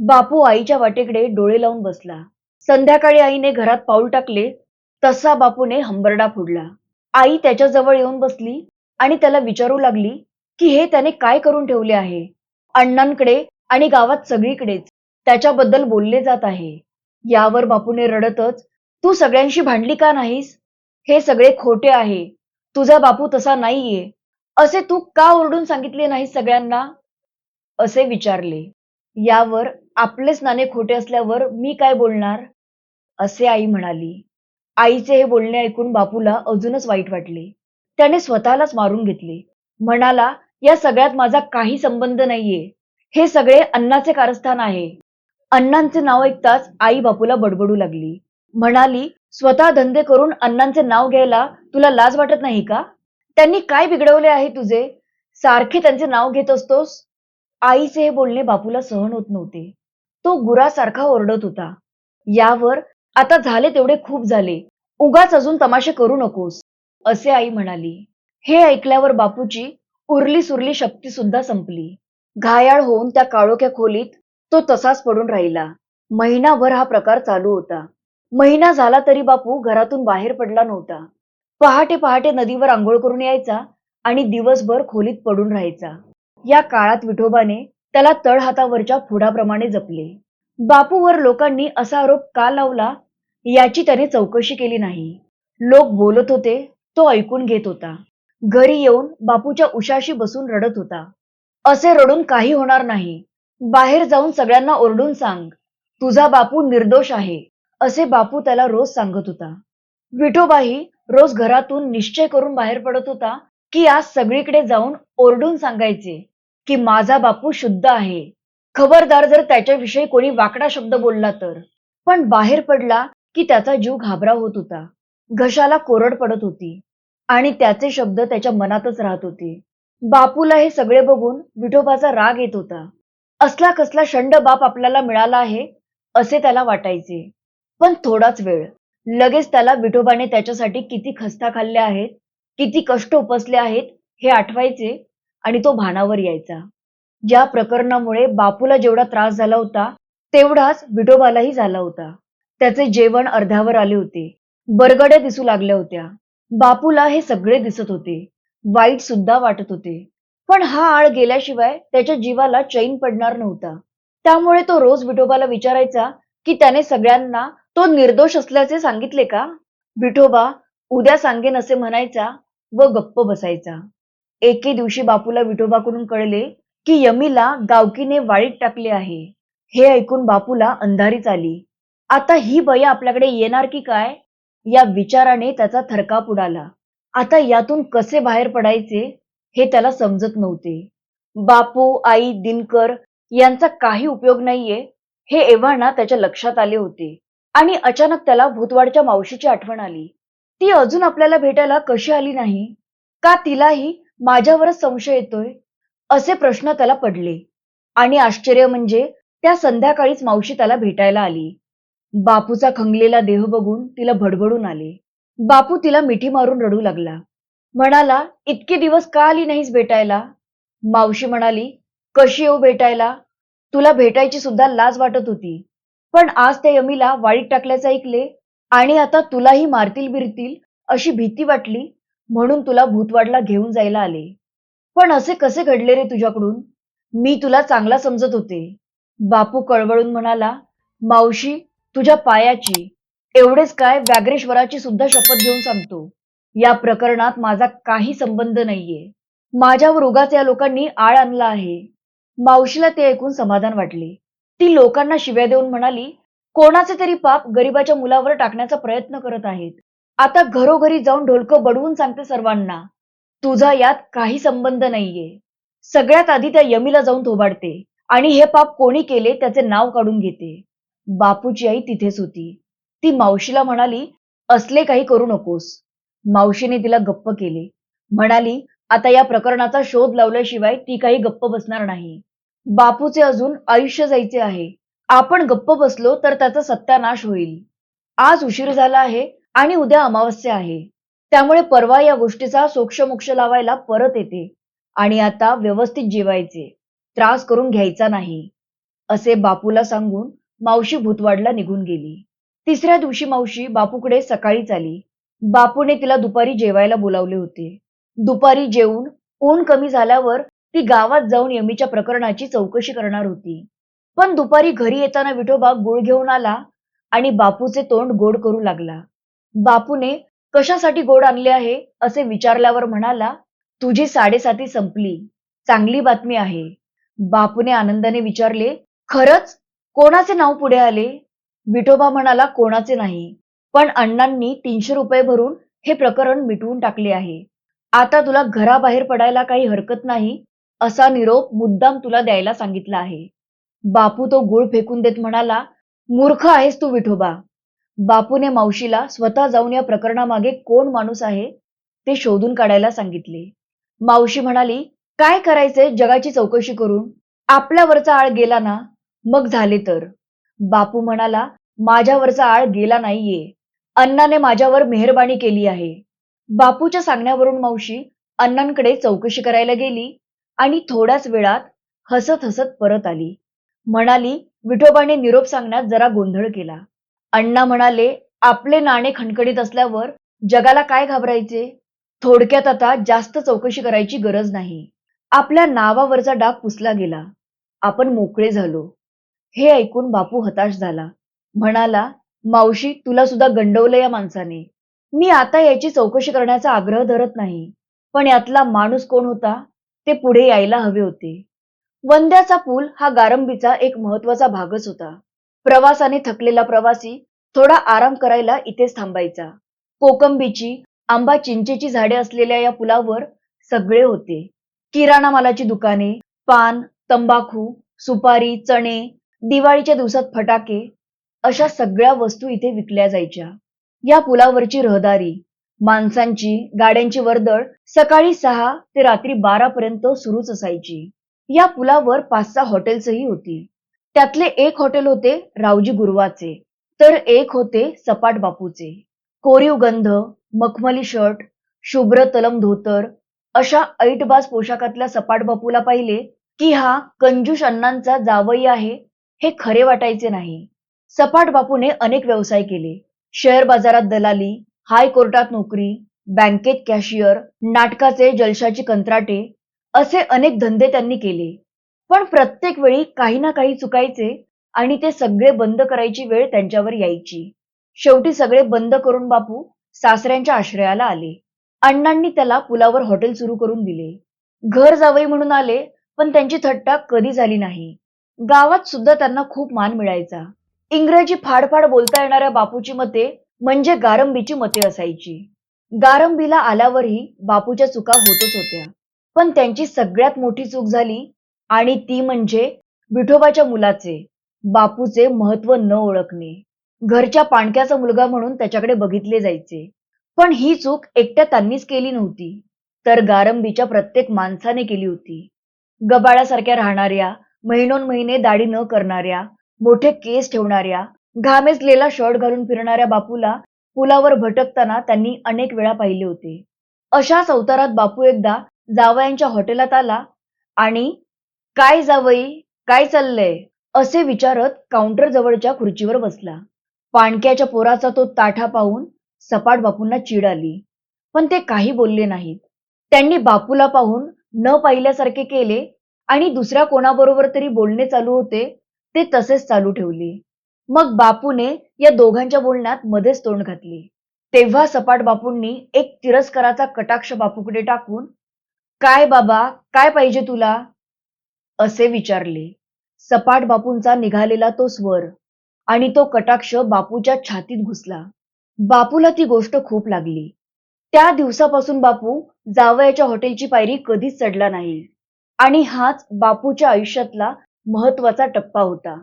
बापू आईच्या वाटेकडे डोळे लावून बसला. संध्याकाळी आईने घरात पाऊल टाकले तसा बापूने हंबरडा फोडला. आई त्याच्याजवळ येऊन बसली आणि त्याला विचारू लागली की हे त्याने काय करून ठेवले आहे? अण्णांकडे आणि गावात सगळीकडेच त्याच्याबद्दल बोलले जात आहे. यावर बापूने रडतच तू सगळ्यांशी भांडली का नाहीस? हे सगळे खोटे आहे. तुझा बापू तसा नाहीये. असे तू का ओरडून सांगितले नाहीस सगळ्यांना? असे विचारले. यावर आपलेच नाणे खोटे असल्यावर मी काय बोलणार? असे आई म्हणाली. आईचे हे बोलणे ऐकून बापूला अजूनच वाईट वाटले. त्याने स्वतःलाच मारून घेतले. म्हणाला या सगळ्यात माझा काही संबंध नाहीये. हे सगळे अण्णाचे कारस्थान आहे. अण्णांचे नाव ऐकताच आई बापूला बडबडू लागली. म्हणाली स्वतः धंदे करून अण्णांचे नाव घ्यायला तुला लाज वाटत नाही का? त्यांनी काय बिघडवले आहे तुझे? सारखे त्यांचे नाव घेत असतोस? आईचे हे बोलणे बापूला सहन होत नव्हते. तो गुरासारखा ओरडत होता. यावर आता झाले तेवढे खूप झाले. उगाच अजून तमाशे करू नकोस असे आई म्हणाली. हे ऐकल्यावर बापूची उरली सुरली शक्ती सुद्धा संपली. घायाळ होऊन त्या काळोख्या खोलीत तो तसाच पडून राहिला. महिनाभर हा प्रकार चालू होता. महिना झाला तरी बापू घरातून बाहेर पडला नव्हता. पहाटे पहाटे नदीवर आंघोळ करून यायचा आणि दिवसभर खोलीत पडून राहायचा. या काळात विठोबाने त्याला तळहातावरच्या फुडाप्रमाणे जपले. बापूवर लोकांनी असा आरोप का लावला याची त्याने चौकशी केली नाही. लोक बोलत होते तो ऐकून घेत होता. घरी येऊन बापूच्या उशाशी बसून रडत होता. असे रडून काही होणार नाही. बाहेर जाऊन सगळ्यांना ओरडून सांग तुझा बापू निर्दोष आहे असे बापू त्याला रोज सांगत होता. विठोबाही रोज घरातून निश्चय करून बाहेर पडत होता की आज सगळीकडे जाऊन ओरडून सांगायचे. की माझा बापू शुद्ध आहे. खबरदार जर त्याच्याविषयी कोणी वाकडा शब्द बोलला तर. पण बाहेर पडला की त्याचा जीव घाबरा होत होता. घशाला कोरड पडत होती. आणि त्याचे शब्द त्याच्या मनातच राहत होते. बापूला हे सगळे बघून विठोबाचा राग येत होता. असला कसला शंड बाप आपल्याला मिळाला आहे असे त्याला वाटायचे. पण थोडाच वेळ. लगेच त्याला विठोबाने त्याच्यासाठी किती खस्ता खाल्ल्या आहेत किती कष्ट उपसले आहेत हे आठवायचे आणि तो भानावर यायचा. या प्रकरणामुळे बापूला जेवढा त्रास झाला होता तेवढाच विठोबालाही झाला होता. त्याचे जेवण अर्ध्यावर आले होते. बरगड्या दिसू लागल्या होत्या. बापूला हे सगळे दिसत होते. वाईट सुद्धा वाटत होते. पण हा आळ गेल्याशिवाय त्याच्या जीवाला चैन पडणार नव्हता. त्यामुळे तो रोज विठोबाला विचारायचा की त्याने सगळ्यांना तो निर्दोष असल्याचे सांगितले का? विठोबा उद्या सांगेन असे म्हणायचा व गप्प बसायचा. एके दिवशी बापूला विठोबाकडून कळले की यमीला गावकीने वाळीत टाकले आहे. हे ऐकून बापूला अंधारीच आली. आता ही बया आपल्याकडे येणार की काय? या विचाराने त्याचा थरकाप उडाला. आता यातून कसे बाहेर पडायचे हे त्याला समजत नव्हते. बापू आई दिनकर यांचा काही उपयोग नाहीये हे एव्हाना त्याच्या लक्षात आले होते. आणि अचानक त्याला भूतवाडच्या मावशीची आठवण आली. ती अजून आपल्याला भेटायला कशी आली नाही? का तिलाही माझ्यावरच संशय येतोय असे प्रश्न त्याला पडले. आणि आश्चर्य म्हणजे त्या संध्याकाळीच मावशी त्याला भेटायला आली. बापूचा खंगलेला देह बघून तिला भडभडून आले. बापू तिला मिठी मारून रडू लागला. म्हणाला इतके दिवस का आली नाहीस भेटायला? मावशी म्हणाली कशी येऊ भेटायला? तुला भेटायची सुद्धा लाज वाटत होती. पण आज त्या यमीला वाळीत टाकल्याचं ऐकले आणि आता तुलाही मारतील बिरतील अशी भीती वाटली म्हणून तुला भूतवाडला घेऊन जायला आले. पण असे कसे घडले रे तुझ्याकडून? मी तुला चांगला समजत होते. बापू कळवळून म्हणाला मावशी तुझ्या पायाची एवढेच काय व्याघ्रेश्वराची सुद्धा शपथ घेऊन सांगतो. या प्रकरणात माझा काही संबंध नाहीये. माझ्यावर उगाच या लोकांनी आळ आणला आहे. मावशीला ते ऐकून समाधान वाटले. ती लोकांना शिव्या देऊन म्हणाली कोणाचे तरी पाप गरिबाच्या मुलावर टाकण्याचा प्रयत्न करत आहेत. आता घरोघरी जाऊन ढोलकं बडवून सांगते सर्वांना तुझा यात काही संबंध नाहीये. सगळ्यात आधी त्या यमीला जाऊन थोबाडते आणि हे पाप कोणी केले त्याचे नाव काढून घेते. बापूची आई तिथेच होती. ती मावशीला म्हणाली असले काही करू नकोस. मावशीने तिला गप्प केले. म्हणाली आता या प्रकरणाचा शोध लावल्याशिवाय ती काही गप्प बसणार नाही. बापूचे अजून आयुष्य जायचे आहे. आपण गप्प बसलो तर त्याचा सत्यानाश होईल. आज उशीर झाला आहे आणि उद्या अमावस्या आहे. त्यामुळे परवा या गोष्टीचा सोक्षमोक्ष लावायला परत येते. आणि आता व्यवस्थित जेवायचे. त्रास करून घ्यायचा नाही. असे बापूला सांगून मावशी भूतवाडला निघून गेली. तिसऱ्या दिवशी मावशी बापूकडे सकाळीच आली. बापूने तिला दुपारी जेवायला बोलावले होते. दुपारी जेवून ऊन कमी झाल्यावर ती गावात जाऊन यमीच्या प्रकरणाची चौकशी करणार होती. पण दुपारी घरी येताना विठोबा गुळ घेऊन आला आणि बापूचे तोंड गोड करू लागला. बापूने कशासाठी गोड आणले आहे असे विचारल्यावर म्हणाला तुझी साडेसाती संपली. चांगली बातमी आहे. बापूने आनंदाने विचारले खरंच? कोणाचे नाव पुढे आले? विठोबा म्हणाला कोणाचे नाही. पण अण्णांनी तीनशे रुपये भरून हे प्रकरण मिटवून टाकले आहे. आता तुला घराबाहेर पडायला काही हरकत नाही असा निरोप मुद्दाम तुला द्यायला सांगितला आहे. बापू तो गुळ फेकून देत म्हणाला मूर्ख आहेस तू विठोबा. बापूने मावशीला स्वतः जाऊन या प्रकरणामागे कोण माणूस आहे ते शोधून काढायला सांगितले. मावशी म्हणाली काय करायचंय? जगाची चौकशी करून. आपल्यावरचा आळ गेला ना मग झाले तर. बापू म्हणाला माझ्यावरचा आळ गेला नाहीये. अण्णाने माझ्यावर मेहरबानी केली आहे. बापूच्या सांगण्यावरून मावशी अण्णांकडे चौकशी करायला गेली आणि थोड्याच वेळात हसत हसत परत आली. म्हणाली विठोबाने निरोप सांगण्यात जरा गोंधळ केला. अण्णा म्हणाले आपले नाणे खणखणीत असल्यावर जगाला काय घाबरायचे? थोडक्यात आता जास्त चौकशी करायची गरज नाही. आपल्या नावावरचा डाग पुसला गेला. आपण मोकळे झालो. हे ऐकून बापू हताश झाला. म्हणाला मावशी तुला सुद्धा गंडवलं या माणसाने. मी आता याची चौकशी करण्याचा आग्रह धरत नाही. पण यातला माणूस कोण होता? ते पुढे यायला हवे होते. वंद्याचा पूल हा गारंबीचा एक महत्त्वाचा भागच होता. प्रवासाने थकलेला प्रवासी थोडा आराम करायला इथेच थांबायचा. कोकंबीची आंबा चिंचेची झाडे असलेल्या या पुलावर सगळे होते. किराणा मालाची दुकाने पान तंबाखू सुपारी चणे दिवाळीच्या दिवसात फटाके अशा सगळ्या वस्तू इथे विकल्या जायच्या. या पुलावरची रहदारी माणसांची गाड्यांची वर्दळ सकाळी सहा ते रात्री बारा पर्यंत सुरूच असायची. या पुलावर पाच सहा हॉटेल्सही होती. त्यातले एक हॉटेल होते रावजी गुरुवाचे तर एक होते सपाट बापूचे. कोरीव गंध मखमली शर्ट शुभ्र तलम धोतर अशा ऐटबाज पोशाखातल्या सपाट बापूला पाहिले की हा कंजूष अण्णांचा जावई आहे हे खरे वाटायचे नाही. सपाट बापूने अनेक व्यवसाय केले. शेअर बाजारात दलाली हाय कोर्टात नोकरी बँकेत कॅशियर नाटकाचे जलशाची कंत्राटे असे अनेक धंदे त्यांनी केले. पण प्रत्येक वेळी काही ना काही चुकायचे आणि ते सगळे बंद करायची वेळ त्यांच्यावर यायची. शेवटी सगळे बंद करून बापू सासऱ्यांच्या आश्रयाला आले. अण्णांनी त्याला पुलावर हॉटेल सुरू करून दिले. घर जावई म्हणून आले पण त्यांची थट्टा कधी झाली नाही. गावात सुद्धा त्यांना खूप मान मिळायचा. इंग्रजी फाडफाड बोलता येणाऱ्या बापूची मते म्हणजे गारंबीची मते असायची. गारंबीला आल्यावरही बापूच्या चुका होतच होत्या. पण त्यांची सगळ्यात मोठी चूक झाली आणि ती म्हणजे विठोबाच्या मुलाचे बापूचे महत्त्व न ओळखणे. घरच्या पाणक्याचा मुलगा म्हणून त्याच्याकडे बघितले जायचे. पण ही चूक एकट्या त्यांनीच केली नव्हती तर गारंबीच्या प्रत्येक माणसाने केली होती. गबाळासारख्या राहणाऱ्या महिनोन महिने दाढी न करणाऱ्या मोठे केस ठेवणाऱ्या घामेजलेला शर्ट घालून फिरणाऱ्या बापूला पुलावर भटकताना त्यांनी अनेक वेळा पाहिले होते. अशाच अवतारात बापू एकदा जावयांच्या हॉटेलात आला आणि काय जावई काय चाललंय? असे विचारत काउंटर जवळच्या खुर्चीवर बसला. पाणक्याच्या पोराचा तो ताठा पाहून सपाट बापूंना चीड आली. पण ते काही बोलले नाहीत. त्यांनी बापूला पाहून न पाहिल्यासारखे केले आणि दुसऱ्या कोणाबरोबर तरी बोलणे चालू होते ते तसेच चालू ठेवले. मग बापूने या दोघांच्या बोलण्यात मध्येच तोंड घातले. तेव्हा सपाट बापूंनी एक तिरस्काराचा कटाक्ष बापूकडे टाकून काय बाबा काय पाहिजे तुला? असे विचारले. सपाट बापूंचा निघालेला तो स्वर आणि तो कटाक्ष बापूच्या छातीत घुसला. बापूला ती गोष्ट खूप लागली. त्या दिवसापासून बापू जावयाच्या हॉटेलची पायरी कधीच चढला नाही आणि हाच बापूच्या आयुष्यातला महत्त्वाचा टप्पा होता.